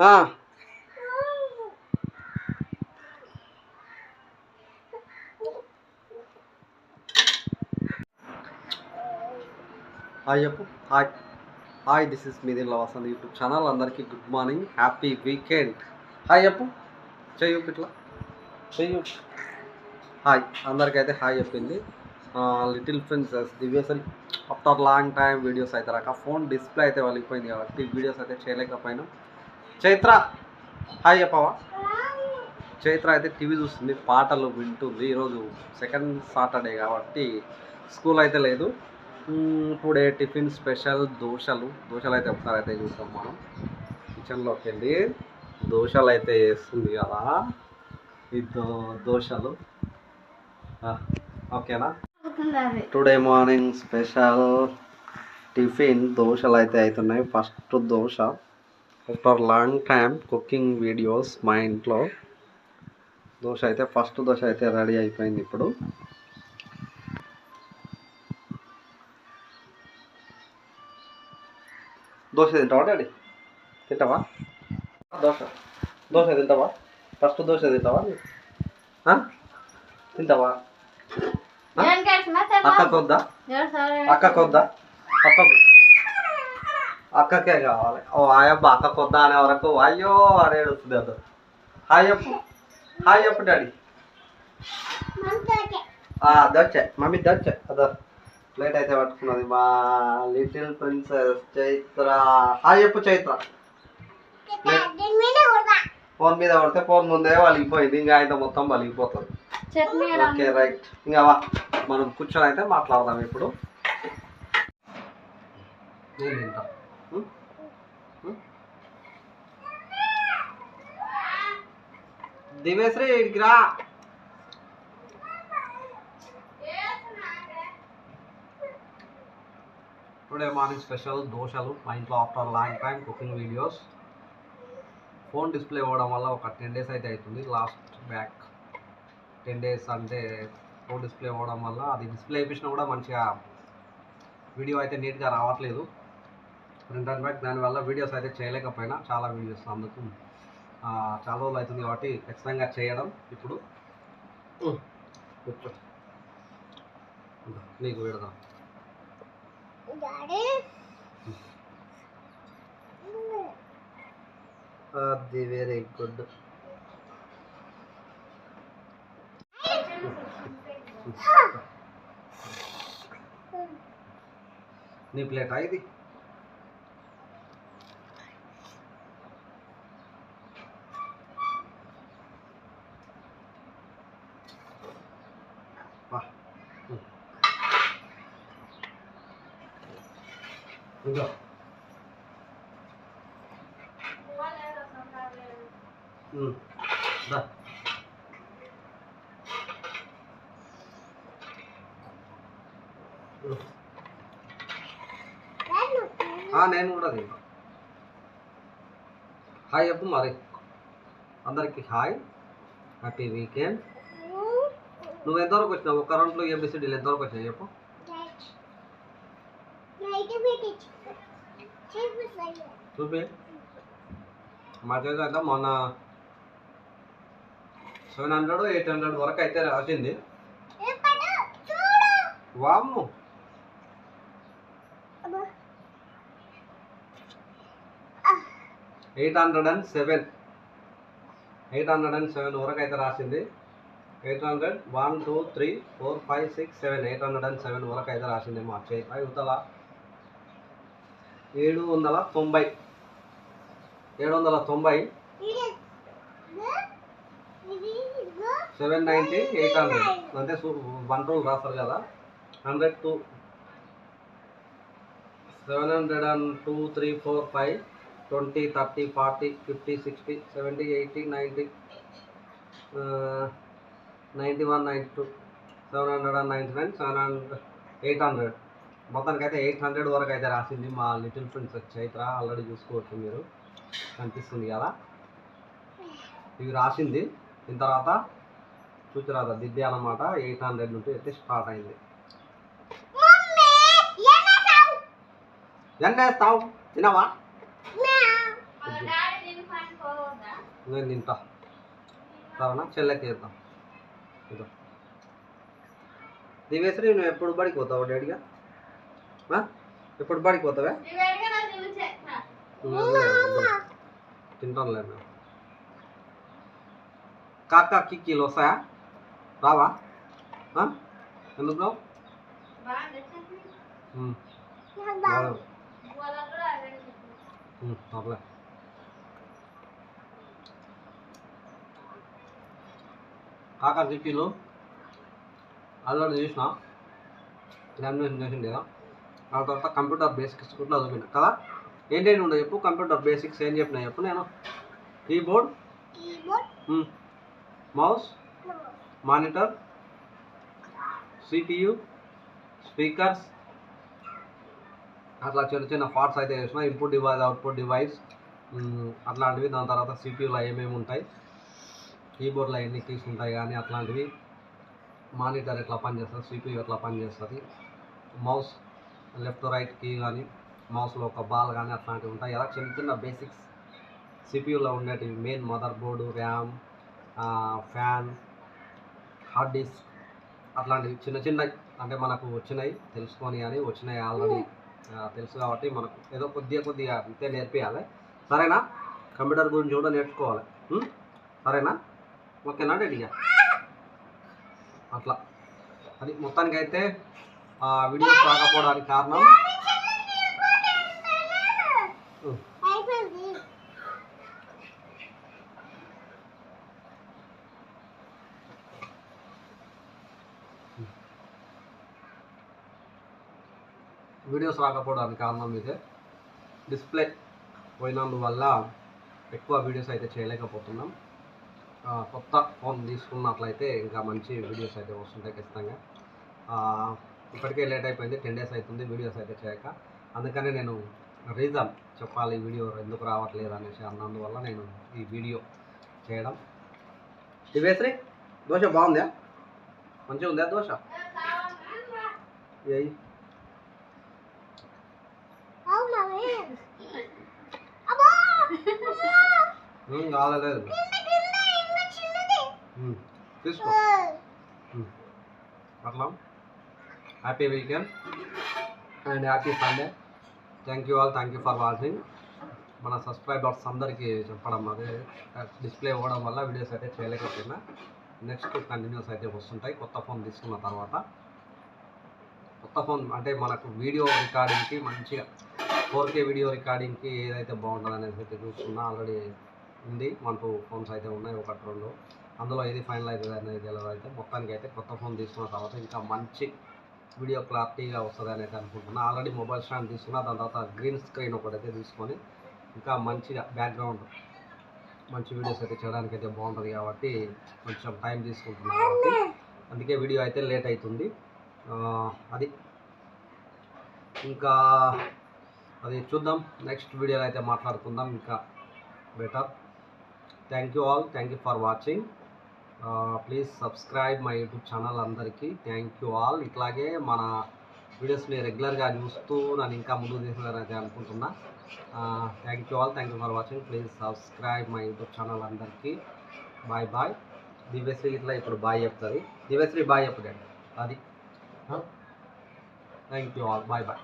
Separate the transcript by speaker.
Speaker 1: Hi చెప్పు. Hi. Hi this is మీది లవాసన్ యూట్యూబ్ ఛానల్. అందరికీ good morning. Happy weekend. Hi చెప్పు. చెయ్యి ఇట్లా. చెయ్యి హాయ్. అందరికైతే హాయ్ చెప్పింది. Little princess Divyasri after long time videos అయితే రాక ఫోన్ డిస్ప్లే అయితే వలిగిపోయింది కాబట్టి వీడియోస్ అయితే చేయలేకపోయినాం. చైత్ర హాయ్ చెప్పవా? చైత్ర అయితే టీవీ చూస్తుంది పాటలు వింటుంది. ఈరోజు సెకండ్ సాటర్డే కాబట్టి స్కూల్ అయితే లేదు. టుడే టిఫిన్ స్పెషల్ దోశలు. దోశలు అయితే ఒకసారి అయితే చూస్తాం మనం. కిచెన్లోకి వెళ్ళి దోశలు అయితే వేస్తుంది కదా. ఈ దో దోశలు ఓకేనా? టుడే మార్నింగ్ స్పెషల్ టిఫిన్ దోశలు అయితే అవుతున్నాయి. First dosa. After long time cooking videos మా ఇంట్లో దోశ అయితే ఫస్ట్ దోశ అయితే రెడీ అయిపోయింది ఇప్పుడు. దోశ తింటావా డాడీ? తింటావా? దోశ. దోశ తింటావా? ఫస్ట్ దోశ తింటావా? తింటావా? ఆ? అక్కకు వద్దా అక్కకు వద్దా అక్కకు కావాలి. ఓ ఆయబ్బ అక్కకు వద్దా అనే వరకు అయ్యో అని ఏడుస్తుంది అదో హాయ్ చెప్పు హాయ్ చెప్పు డాడీ. దొచ్చే. మమ్మీ దొచ్చే. అదో ప్లేట్ అయితే పట్టుకున్నది మా లిటిల్ ప్రిన్సెస్ చైత్ర. హాయ్ చెప్పు చైత్ర. ఫోన్ మీద పడితే ఫోన్ ముందే వలిగిపోయింది ఇంకా అయితే మొత్తం వలిగిపోతుంది
Speaker 2: చట్నీ
Speaker 1: ఓకే రైట్. ఇంకా వా మనం కూర్చొని అయితే మాట్లాడదాం ఇప్పుడు. నేను తింటా. దివేశ్రీ ఇడికి రా. టుడే మార్నింగ్ స్పెషల్ దోశలు మా ఇంట్లో after long time cooking videos phone display అవ్వడం వల్ల ఒక టెన్ డేస్ అయితే అవుతుంది. లాస్ట్ బ్యాక్ టెన్ డేస్ అంటే ఫోన్ డిస్ప్లే అవ్వడం వల్ల అది డిస్ప్లే అయిపోయినా కూడా మంచిగా వీడియో అయితే నీట్గా రావట్లేదు. ప్రింట్ అండ్ బ్యాక్ దానివల్ల వీడియోస్ అయితే చేయలేకపోయినా చాలా వీడియోస్ అందుకు చాలా రోజులు అవుతుంది కాబట్టి ఖచ్చితంగా చేయడం ఇప్పుడు. నీకు పెడదాం. అది వెరీ గుడ్ నీ ప్లేటా ఇది? ఇదిగో. ఉం. దా. ఉం. ఆ, నేను కూడా తింటా హాయ్ చెప్పు మరి అందరికి హాయ్ హ్యాపీ వీకెండ్ నువ్వు ఎంతవరకు వచ్చినావు ఒక రౌండ్లో ఏబిసిడీలు ఎంతవరకు వచ్చినావు చెప్పు చూపి మా అయితే మొన్న సెవెన్ హండ్రెడ్ ఎయిట్ హండ్రెడ్ వరకు అయితే రాసింది. వామ్ము. Eight hundred and seven eight hundred and seven వరకు అయితే రాసింది. Eight hundred one two three four five six seven eight hundred and seven వరకు అయితే రాసింది మా చేతి యువతల. ఏడు వందల తొంభై. ఏడు వందల తొంభై. సెవెన్ నైంటీ ఎయిట్ హండ్రెడ్ అంటే వన్ రూల్ రాస్తారు కదా. Hundred two. Seven hundred and two three four five. Twenty thirty forty fifty sixty seventy eighty ninety. Ninety one ninety two. Seven hundred and ninety nine seven hundred eight hundred. మొత్తానికి అయితే eight hundred వరకు అయితే రాసింది మా little friends Chaitra already చూసుకోవచ్చు మీరు. కనిపిస్తుంది కదా? ఇవి రాసింది. దీని తర్వాత చూచిరాదా దిద్దే అన్నమాట. ఎయిట్ హండ్రెడ్ నుండి అయితే స్టార్ట్ అయింది. ఎన్నేస్తావు తినవా? నేను తింటా. సరేనా? చెల్లెకి వేద్దాం ఇదో దివేశ్రీ నువ్వు ఎప్పుడు బడికి పోతావు డాడీగా? ఎప్పుడు బడికి పోతావా? తింటాను లేదు కాకా కిక్కీలు వస్తాయా? రావా? ఆ? ఎందుకు రావు? అట్లే కాకా కిక్కీలు ఆల్రెడీ చూసిన ఎగ్జామినేషన్ చేసింది కదా ఆ తర్వాత కంప్యూటర్ బేసిక్స్ కూడా చదివిన. కదా? ఏంటంటే ఉండవు చెప్పు కంప్యూటర్ బేసిక్స్ ఏం చెప్పినా చెప్పు నేను. Keyboard mouse monitor CPU speakers అట్లా చిన్న చిన్న పార్ట్స్ అయితే చేసిన ఇన్పుట్ డివైస్ అవుట్పుట్ డివైస్ అట్లాంటివి. దాని తర్వాత సిపియూలో ఏమేమి ఉంటాయి? కీబోర్డ్లో ఎన్ని కీస్ ఉంటాయి కానీ అట్లాంటివి. మానిటర్ ఎట్లా పనిచేస్తుంది? సిపియు ఎట్లా పనిచేస్తుంది? మౌస్ లెఫ్ట్ రైట్కి కానీ మౌస్లో ఒక బాల్ కానీ అట్లాంటివి ఉంటాయి. ఇలా చిన్న చిన్న బేసిక్స్ సిపియూలో ఉండేటివి. Main mother board RAM fan hard disk అట్లాంటివి చిన్న చిన్నవి అంటే మనకు వచ్చినాయి తెలుసుకొని కానీ వచ్చినాయి ఆల్రెడీ. తెలుసు కాబట్టి మనకు ఏదో కొద్దిగా కొద్దిగా అంతే నేర్పించాలి సరేనా? కంప్యూటర్ గురించి కూడా నేర్చుకోవాలి. సరేనా? ఓకేనా డాడీగా అట్లా. అది మొత్తానికైతే వీడియోస్ రాకపోవడానికి కారణం. వీడియోస్ రాకపోవడానికి కారణం ఇదే. డిస్ప్లే పోయినందువల్ల ఎక్కువ వీడియోస్ అయితే చేయలేకపోతున్నాం. కొత్త ఫోన్ తీసుకున్నట్లయితే ఇంకా మంచి వీడియోస్ అయితే వస్తుంటాయి ఖచ్చితంగా. ఇప్పటికే లేట్ అయిపోయింది. టెన్ డేస్ అవుతుంది. వీడియోస్ అయితే చేయక. అందుకనే నేను రీజన్ చెప్పాలి ఈ వీడియో ఎందుకు రావట్లేదు అనేసి అన్నందువల్ల నేను ఈ వీడియో చేయడం. దివేశ్రీ దోశ బాగుందా? మంచిగా ఉందా దోశ? ఏం ఉమ్, తీసుకో. అట్లా. Happy weekend and happy Sunday thank you all thank you for watching మన సబ్స్క్రైబర్స్ అందరికీ చెప్పడం అదే డిస్ప్లే ఇవ్వడం వల్ల వీడియోస్ అయితే చేయలేకపోయినా నెక్స్ట్ కంటిన్యూస్ అయితే వస్తుంటాయి. కొత్త ఫోన్ తీసుకున్న తర్వాత. కొత్త ఫోన్ అంటే మనకు వీడియో రికార్డింగ్కి మంచిగా ఫోర్ కే వీడియో రికార్డింగ్కి ఏదైతే బాగుంటుంది అనేది అయితే చూస్తున్నా ఆల్రెడీ ఉంది. వన్ టూ ఫోన్స్ అయితే ఉన్నాయి. ఒకటి రెండు. అందులో ఏది ఫైనల్ అవుతుంది అనేది తెలియదు అయితే. మొత్తానికి అయితే కొత్త ఫోన్ తీసుకున్న తర్వాత ఇంకా మంచి వీడియో క్లారిటీగా వస్తుంది అనేది అనుకుంటున్నాను ఆల్రెడీ మొబైల్ స్టాండ్ తీసుకున్నా దాని తర్వాత గ్రీన్ స్క్రీన్ ఒకటైతే తీసుకొని ఇంకా మంచిగా బ్యాక్గ్రౌండ్ మంచి వీడియోస్ అయితే చేయడానికి అయితే బాగుంటుంది కాబట్టి కొంచెం టైం తీసుకుంటున్నాను కాబట్టి అందుకే వీడియో అయితే లేట్ అవుతుంది. అది. ఇంకా అది చూద్దాం. నెక్స్ట్ వీడియోలో అయితే మాట్లాడుకుందాం. ఇంకా better thank you all thank you for watching please subscribe my YouTube channel అందరికీ. థ్యాంక్ యూ ఆల్ ఇట్లాగే మన వీడియోస్ని రెగ్యులర్గా చూస్తూ నన్ను ఇంకా ముందుకు తీసుకున్నారని అనుకుంటున్నా. Thank you all thank you for watching please subscribe my YouTube channel అందరికీ. బాయ్ బాయ్ దివ్యశ్రీ ఇట్లా ఇప్పుడు బాయ్ చెప్తుంది. దివ్యశ్రీ బాయ్ చెప్పదండి అది. Thank you all bye bye